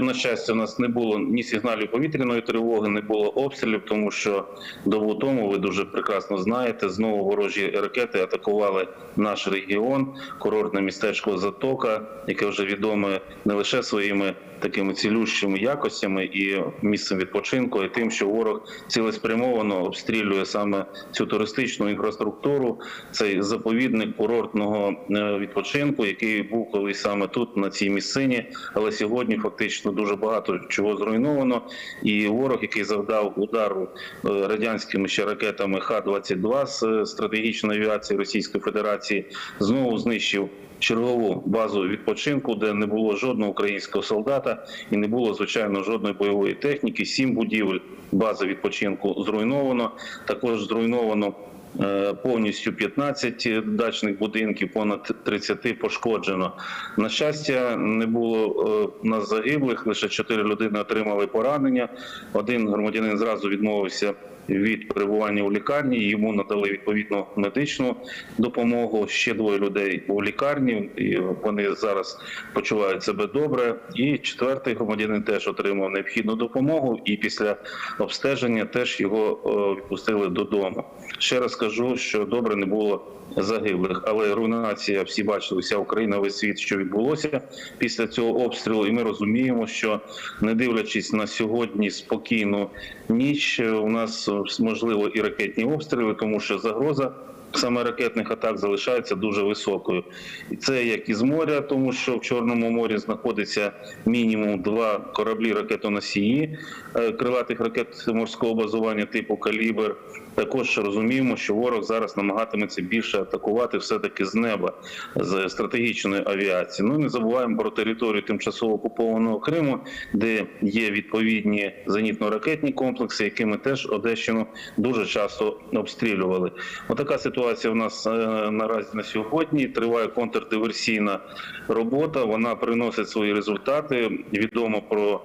На щастя, у нас не було ні сигналів повітряної тривоги, не було обстрілів, тому що добу тому ви дуже прекрасно знаєте. Знову ворожі ракети атакували наш регіон, курортне містечко Затока, яке вже відоме не лише своїми такими цілющими якостями і місцем відпочинку, і тим, що ворог цілеспрямовано обстрілює саме цю туристичну інфраструктуру, цей заповідник курортного е, відпочинку, який був колись саме тут, на цій місцині, але сьогодні фактично дуже багато чого зруйновано. І ворог, який завдав удару е, радянськими ще ракетами Х-22 з е, стратегічної авіації Російської Федерації, знову знищив чергову базу відпочинку, де не було жодного українського солдата і не було звичайно жодної бойової техніки. Сім будівель бази відпочинку зруйновано. Також зруйновано. е, Повністю 15 дачних будинків, понад 30 пошкоджено. На щастя, не було е, у нас загиблих. Лише 4 людини отримали поранення. Один громадянин зразу відмовився від перебування у лікарні. Йому надали відповідну медичну допомогу. Ще двоє людей у лікарні. і Вони зараз почувають себе добре. І четвертий громадянин теж отримав необхідну допомогу. І після обстеження теж його е, відпустили додому. Ще раз кажу, що добре не було загиблих, але руйнація всі бачили, вся Україна, весь світ, що відбулося після цього обстрілу. І ми розуміємо, що не дивлячись на сьогодні спокійну ніч, у нас е, можливо і ракетні обстріли, тому що загроза. Саме ракетних атак залишається дуже високою, і це як із моря, тому що в Чорному морі знаходиться мінімум два кораблі ракетоносії е, крилатих ракет морського базування типу Калібр. Також розуміємо, що ворог зараз намагатиметься більше атакувати все таки з неба з стратегічної авіації. Ну не забуваємо про територію тимчасово окупованого Криму, де є відповідні зенітно-ракетні комплекси, якими теж Одещину дуже часто обстрілювали. Отака ситуація в нас е, наразі на сьогодні. Триває контрдиверсійна робота. Вона приносить свої результати. Відомо про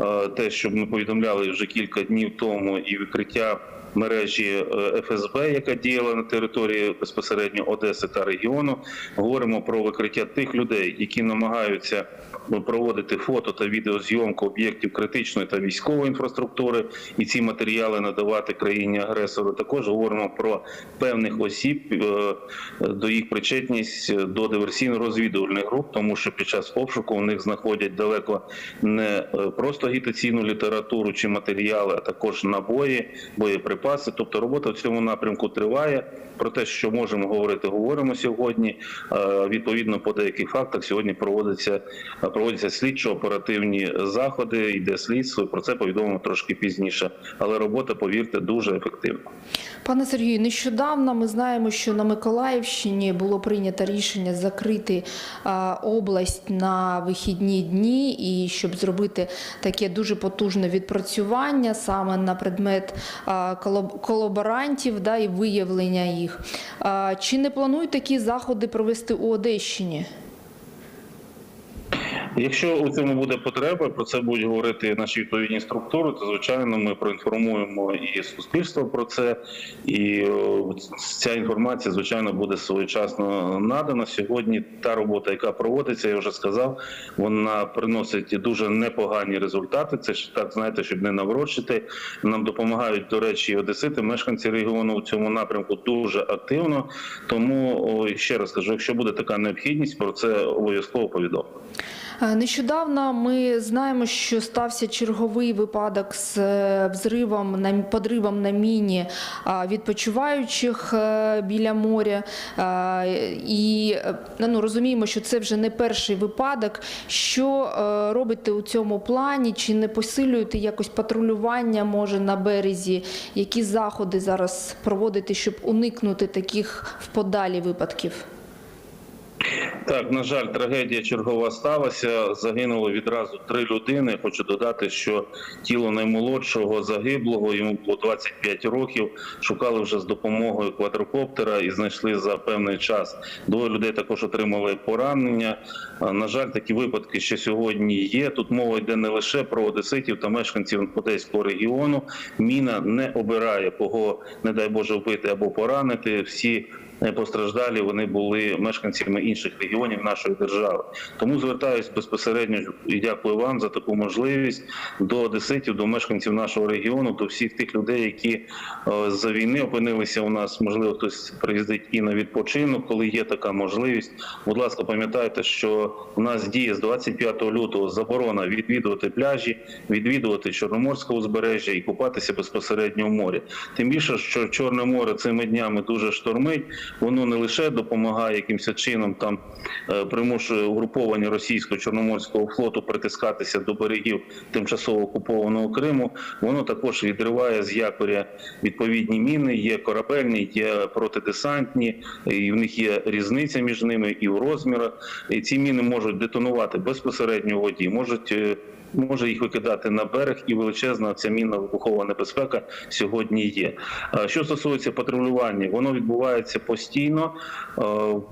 е, те, що ми повідомляли вже кілька днів тому, і викриття мережі е, ФСБ, яка діяла на території безпосередньо Одеси та регіону. Говоримо про викриття тих людей, які намагаються проводити фото та відеозйомку об'єктів критичної та військової інфраструктури, і ці матеріали надавати країні агресору. Також говоримо про певних осіб е, до їх причетність до диверсійно-розвідувальних груп, тому що під час обшуку у них знаходять далеко не е, просто агітаційну літературу чи матеріали, а також набої, боєприпаси. Тобто робота в цьому напрямку триває. Про те, що можемо говорити, говоримо сьогодні. Е, Відповідно по деяких фактах сьогодні проводиться проводяться слідчо-оперативні заходи. Йде слідство. Про це повідомимо трошки пізніше. Але робота, повірте, дуже ефективна. Пане Сергію, нещодавно ми знаємо, що на Миколаївщині було прийнято рішення закрити область на вихідні дні, і щоб зробити таке дуже потужне відпрацювання саме на предмет а, колаб- колаборантів да, і виявлення їх. Чи не планують такі заходи провести у Одещині? Якщо у цьому буде потреба, про це будуть говорити наші відповідні структури, то звичайно ми проінформуємо і суспільство про це, і ця інформація, звичайно, буде своєчасно надана. Сьогодні та робота, яка проводиться, я вже сказав, вона приносить дуже непогані результати. Це ж так, знаєте, щоб не наврочити. Нам допомагають, до речі, одесити, мешканці регіону у цьому напрямку дуже активно. Тому ще раз кажу, якщо буде така необхідність, про це обов'язково повідомимо. Е, Нещодавно ми знаємо, що стався черговий випадок з е, взривом на подривом на міні відпочиваючих е, біля моря. І ну, розуміємо, що це вже не перший випадок. Що робите у цьому плані? Чи не посилюєте якось патрулювання може на березі? Які заходи зараз проводите, щоб уникнути таких вподалі випадків? Так, на жаль, трагедія чергова сталася. Загинуло відразу три людини. Хочу додати, що тіло наймолодшого загиблого йому було 25 років. Шукали вже з допомогою квадрокоптера і знайшли за певний час. Двоє людей також отримали поранення. На жаль, такі випадки ще сьогодні є. Тут мова йде не лише про одеситів та мешканців Одеського регіону. Міна не обирає кого, не дай Боже, вбити або поранити. Всі постраждалі вони були мешканцями інших регіонів нашої держави. Тому звертаюся безпосередньо і дякую вам за таку можливість до одеситів, до мешканців нашого регіону, до всіх тих людей, які е, за війни опинилися у нас. Можливо, хтось приїздить і на відпочинок, коли є така можливість. Будь ласка, пам'ятайте, що у нас діє з 25 лютого заборона відвідувати пляжі, відвідувати Чорноморське узбережжя і купатися безпосередньо в морі. Тим більше, що Чорне море цими днями дуже штормить, воно не лише допомагає якимось чином там е, примушує угруповання російського чорноморського флоту притискатися до берегів тимчасово окупованого Криму. Воно також відриває з якоря відповідні міни. Є корабельні, є протидесантні, і в них є різниця між ними і в розмірах. І ці міни можуть детонувати безпосередньо у воді, можуть. Може їх викидати на берег, і величезна ця мінна вибухова небезпека сьогодні є. Що стосується патрулювання, воно відбувається постійно,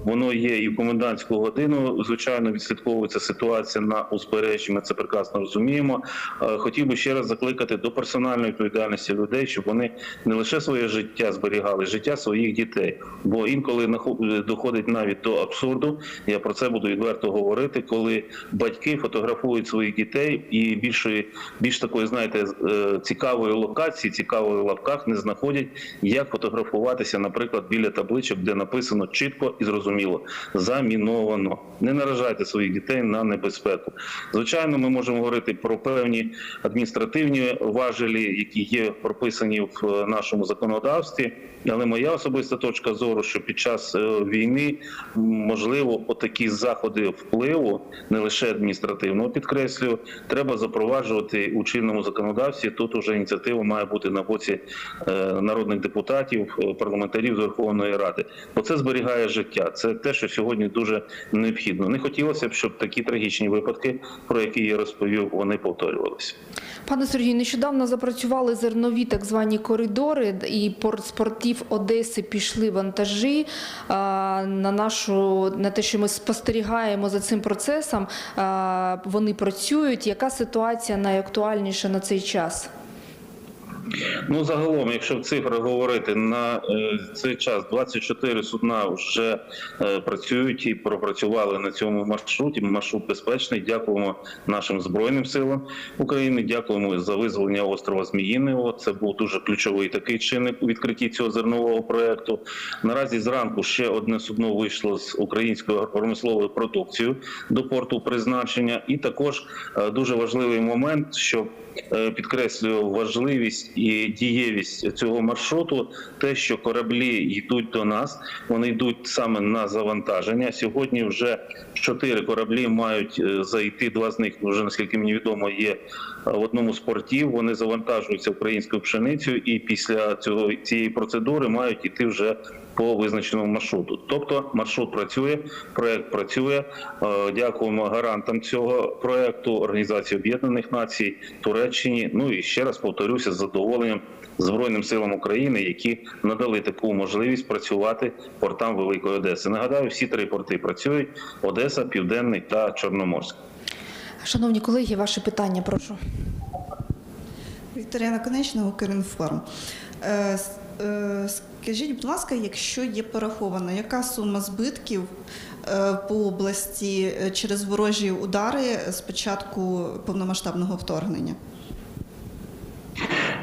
воно є і в комендантську годину. Звичайно, відслідковується ситуація на узбережжі. Ми це прекрасно розуміємо. Хотів би ще раз закликати до персональної відповідальності людей, щоб вони не лише своє життя зберігали, життя своїх дітей. Бо інколи доходить навіть до абсурду. Я про це буду відверто говорити, коли батьки фотографують своїх дітей і більшої, більш такої, знаєте, е, цікавої локації, цікавої лапках не знаходять, як фотографуватися, наприклад, біля табличок, де написано чітко і зрозуміло заміновано. Не наражайте своїх дітей на небезпеку. Звичайно, ми можемо говорити про певні адміністративні важелі, які є прописані в е, нашому законодавстві. Але моя особиста точка зору, що під час е, війни можливо отакі заходи впливу, не лише адміністративного підкреслюю, треба запроваджувати у чинному законодавстві. Тут уже ініціатива має бути на боці е, народних депутатів, е, парламентарів з Верховної Ради, бо це зберігає життя. Це те, що сьогодні дуже необхідно. Не хотілося б, щоб такі трагічні випадки, про які я розповів, вони повторювалися. Пане Сергію, нещодавно запрацювали зернові так звані коридори, і з портів Одеси пішли вантажі. На нашу на те, що ми спостерігаємо за цим процесом, вони працюють. Яка ситуація найактуальніша на цей час? Ну, загалом, якщо в цифрах говорити, на е, цей час 24 судна вже е, працюють і пропрацювали на цьому маршруті. Маршрут безпечний. Дякуємо нашим збройним силам України. Дякуємо за визволення острова Зміїного. Це був дуже ключовий такий чинник у відкритті цього зернового проекту. Наразі зранку ще одне судно вийшло з українською промисловою продукцією до порту призначення. І також е, дуже важливий момент, що підкреслюю важливість і дієвість цього маршруту, те, що кораблі йдуть до нас, вони йдуть саме на завантаження. Сьогодні вже чотири кораблі мають е, зайти. Два з них вже наскільки мені відомо є е, в одному з портів. Вони завантажуються українською пшеницею, і після цього цієї процедури мають іти вже по визначеному маршруту. Тобто маршрут працює, проект працює. Е, Дякуємо гарантам цього проекту Організації Об'єднаних Націй, Туреччині. Ну і ще раз повторюся з задоволенням Збройним силам України, які надали таку можливість працювати портам Великої Одеси. Нагадаю, всі три порти працюють: Одеса, Південний та Чорноморськ. Шановні колеги, ваше питання, прошу. Вікторія Наконечна, Укрінформ. Е, е, Скажіть, будь ласка, якщо є пораховано, яка сума збитків е, по області через ворожі удари з початку повномасштабного вторгнення?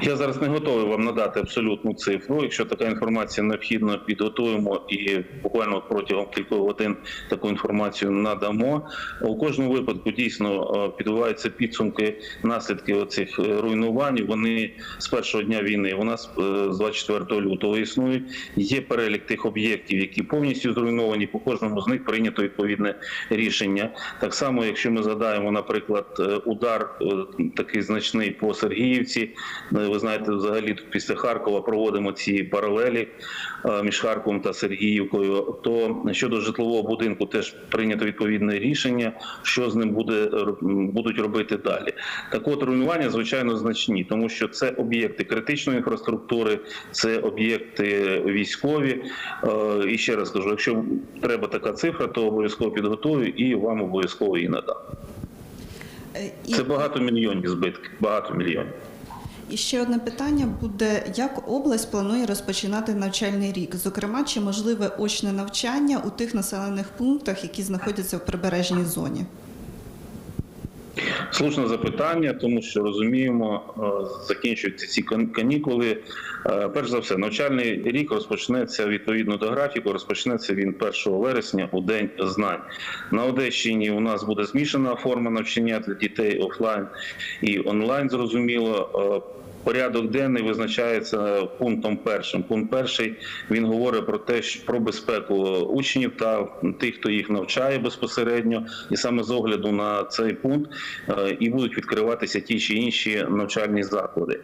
Я зараз не готовий вам надати абсолютну цифру. Якщо така інформація необхідна, підготуємо і буквально протягом кількох годин таку інформацію надамо. У кожному випадку дійсно е, підбуваються підсумки наслідки оцих е, руйнувань. Вони з першого дня війни у нас е, з 24 лютого існують. Є перелік тих об'єктів, які повністю зруйновані. По кожному з них прийнято відповідне рішення. Так само, якщо ми згадаємо, наприклад, удар такий значний по Сергіївці. Е, Ви знаєте, взагалі після Харкова проводимо ці паралелі е, між Харковом та Сергіївкою. То щодо житлового будинку теж прийнято відповідне рішення, що з ним буде будуть робити далі. Так от руйнування звичайно значні, тому що це об'єкти критичної інфраструктури, це об'єкти військові. Е, І ще раз кажу, якщо треба така цифра, то обов'язково підготую і вам обов'язково її надам. Е, Це багато мільйонів збитків, багато мільйонів. І ще одне питання буде: як область планує розпочинати навчальний рік? Зокрема, чи можливе очне навчання у тих населених пунктах, які знаходяться в прибережній зоні? Слушне запитання, тому що розуміємо, е, закінчуються ці канікули. Е, Перш за все, навчальний рік розпочнеться відповідно до графіку. Розпочнеться він 1 вересня у день знань. На Одещині у нас буде змішана форма навчання для дітей офлайн і онлайн. Зрозуміло. Е, Порядок денний визначається пунктом першим. Пункт перший він говорить про те, що про безпеку учнів та тих, хто їх навчає безпосередньо, і саме з огляду на цей пункт е, і будуть відкриватися ті чи інші навчальні заклади.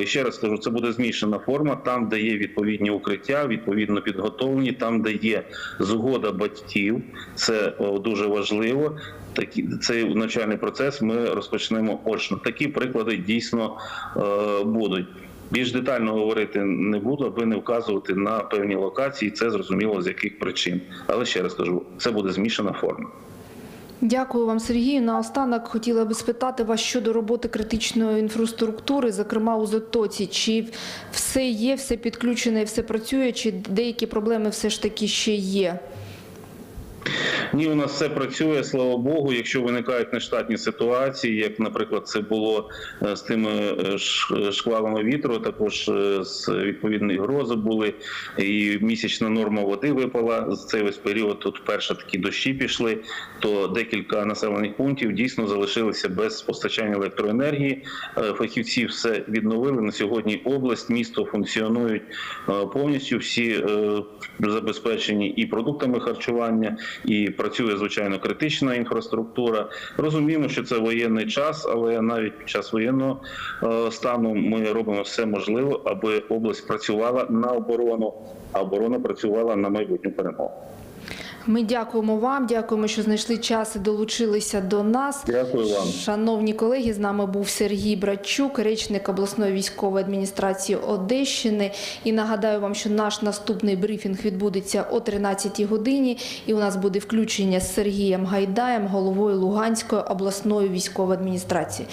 Е, Ще раз кажу, це буде змішана форма, там, де є відповідні укриття, відповідно підготовлені, там, де є згода батьків, це дуже важливо. Такі цей навчальний процес ми розпочнемо очно. Такі приклади дійсно е, будуть. Більш детально говорити не буду, аби не вказувати на певні локації. Це зрозуміло з яких причин. Але ще раз кажу, це буде змішана форма. Дякую вам, Сергію. Наостанок хотіла би спитати вас щодо роботи критичної інфраструктури, зокрема у Затоці. Чи все є, все підключене все працює, чи деякі проблеми все ж таки ще є? Ні, у нас все працює, слава Богу. Якщо виникають нештатні ситуації, як, наприклад, це було е, з тими е, шквалами вітру, також е, з відповідної грози були, і місячна норма води випала з цей весь період. Тут вперше такі дощі пішли, то декілька населених пунктів дійсно залишилися без постачання електроенергії. Е, Фахівці все відновили. На сьогодні область, місто функціонують е, повністю. Всі е, забезпечені і продуктами харчування, і працює звичайно критична інфраструктура. Розуміємо, що це воєнний час, але навіть під час воєнного е, стану ми робимо все можливе, аби область працювала на оборону, а оборона працювала на майбутню перемогу. Ми дякуємо вам, дякуємо, що знайшли час і долучилися до нас. Дякую вам. Шановні колеги, з нами був Сергій Братчук, речник обласної військової адміністрації Одещини. І нагадаю вам, що наш наступний брифінг відбудеться о 13 годині. І у нас буде включення з Сергієм Гайдаєм, головою Луганської обласної військової адміністрації.